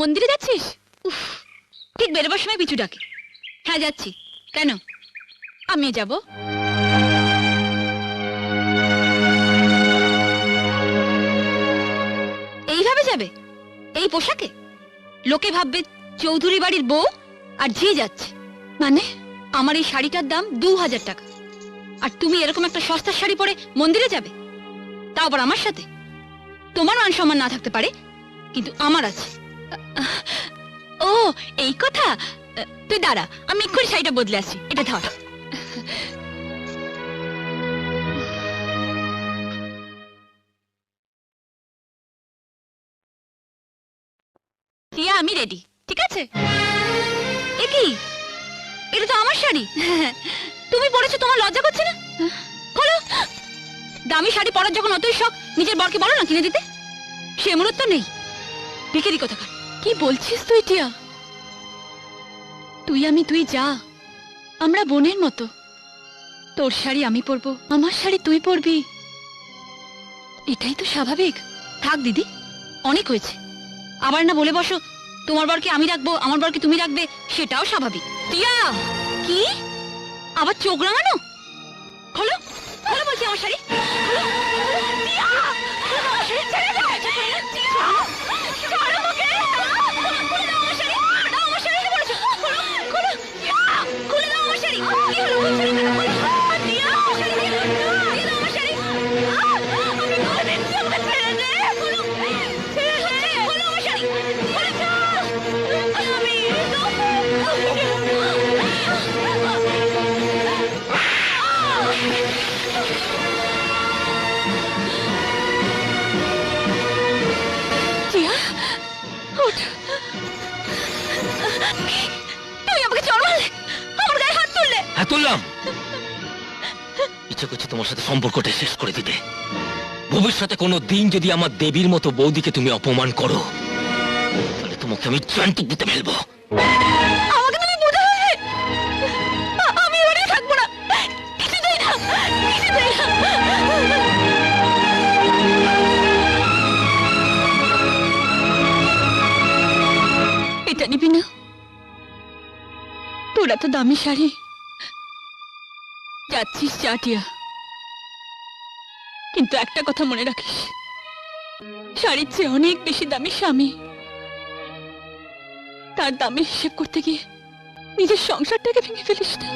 মন্দিরে যাচ্ছিস? উফ, ঠিক বেরোবার সময় পিছু ডাকে। হ্যাঁ যাচ্ছি। কেন? আমি যাব। এইভাবে যাবে? এই পোশাকে? লোকে ভাববে চৌধুরী বাড়ির বউ আর ঝিয়ে যাচ্ছে। মানে আমার এই শাড়িটার দাম দু হাজার টাকা। আর তুমি এরকম একটা সস্তার শাড়ি পরে মন্দিরে যাবে? তাও আবার আমার সাথে? তোমার মান সম্মান না থাকতে পারে, কিন্তু আমার আছে। ও, এই কথা? তুই দাঁড়া, আমি এক্ষুনি শাড়িটা বদলে আসছি। এটা ধর। আমি রেডি ঠিক আছে? এ এটা তো আমার শাড়ি। তুমি পরেছো, তোমার লজ্জা করছে না? খোলো দামি শাড়ি পরার যখন অতই শখ, নিজের বরকে বলো না কিনে দিতে। সে মূলত নেই। ভিখারি কোথাকার? কি বলছিস তুই, টিয়া? তুই আমি, তুই যা। আমরা বোনের মতো। তোর শাড়ি আমি পরবো, আমার শাড়ি তুই পরবি। এটাই তো স্বাভাবিক। থাক, দিদি, অনেক হয়েছে। আবার না বলে বসো, তোমার বরকে আমি রাখব, আমার বরকে তুমি রাখবে, সেটাও স্বাভাবিক। টিয়া, কি? আবার চোখ রাঙানো? খোলো খোলো বলছি আমার শাড়ি। খোলো তুমি আমাকে চড় মারলে আমার গায়ে হাত তুললে। হ্যাঁ তুললাম। ইচ্ছে করছে তোমার সাথে সম্পর্কটা শেষ করে দিতে। ভবিষ্যতে কোনো দিন যদি আমার দেবীর মতো বৌদিকে তুমি অপমান করো তাহলে তোমাকে আমি জ্যান্ত পুঁতে ফেলব। আমাকে তুমি বোঝা আমি এবারে থাকব না। কিছুতেই না কিছুতেই না। এটা নিবি না। তোর এত দামি শাড়ি? যাচ্ছিস চাটিয়া কিন্তু একটা কথা মনে রাখিস, শাড়ির চেয়ে অনেক বেশি দামি স্বামী। তার দামি হিসেব করতে গিয়ে নিজের সংসারটাকে ভেঙে ফেলিস না।